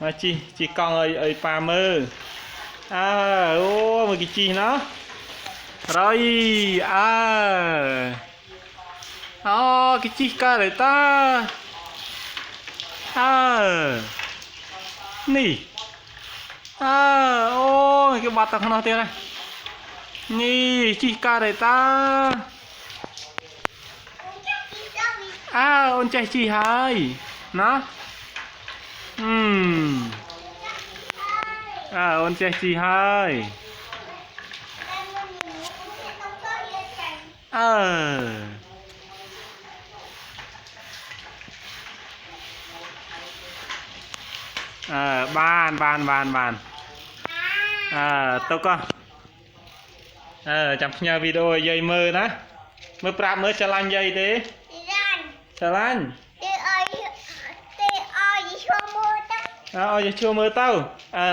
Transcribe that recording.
មកជីជីកង់ឲ្យឲ្យប៉ាមើលអើអូមកគេជីណោះរយអើអូគេជីកើតហើយតាអើនេះអើអូគេបាត់ទៅក្នុងទៀតហើយនេះជីកើតហើយតាអើអូនចេះជីហើយណាអឺម អើអូនចេះជីហើយអើអើបានបានបានបានអើទុកហ៎អើចាំផ្ញើវីដេអូឲ្យយាយមើលណាមើលប្រាប់មើលឆ្លាញ់យាយទេឆ្លាញ់ អើឲ្យយាយជួមើលទៅអើ